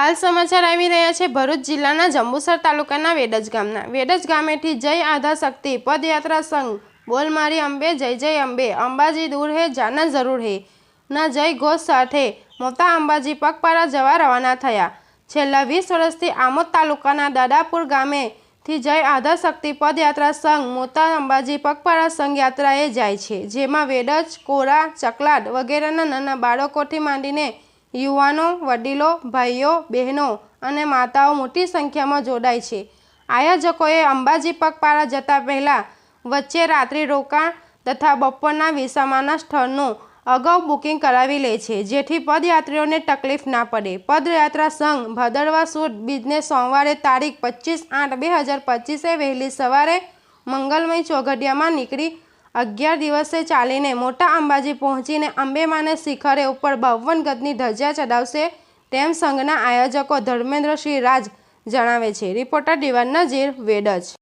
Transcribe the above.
હાલ સમાચાર આવી રહ્યા છે. ભરૂચ જિલ્લાના જંબુસર તાલુકાના વેડજ ગામના. વેડજ ગામેથી જય આધા શક્તિ પદયાત્રા સંઘ. બોલ મારી અંબે, જય જય અંબે. અંબાજી દૂર હે, જાના જરૂર હે. ના જય ઘોષ સાથે મોટા અંબાજી પગપાળા જવા રવાના થયા. છેલ્લા વીસ વર્ષથી આમોદ તાલુકાના દાદાપુર ગામેથી જય આધા શક્તિ પદયાત્રા સંઘ મોટા અંબાજી પગપાળા સંઘ યાત્રાએ જાય છે. જેમાં વેડજ, કોરા ચકલાટ વગેરેના નાના બાળકોથી માંડીને યુવાનો, વડીલો, ભાઈઓ, બહેનો અને માતાઓ મોટી સંખ્યામાં જોડાય છે. આયોજકોએ અંબાજી પગપાળા જતા પહેલાં વચ્ચે રાત્રિ રોકાણ તથા બપોરના વિસામાના સ્થળનું અગાઉ બુકિંગ કરાવી લે છે, જેથી પદયાત્રીઓને તકલીફ ના પડે. પદયાત્રા સંઘ ભદરવા સુદ બીજને સોમવારે તારીખ પચીસ આઠ બે હજાર પચીસે વહેલી સવારે મંગલમય ચોઘડિયામાં નીકળી અગિયાર દિવસે ચાલીને મોટા અંબાજી પહોંચીને અંબેમાને શિખરે ઉપર બાવન ગતની ધજા ચડાવશે તેમ સંઘના આયોજકો ધર્મેન્દ્રસિંહ રાજ જણાવે છે. રિપોર્ટર દિવાન નજીર, વેડજ.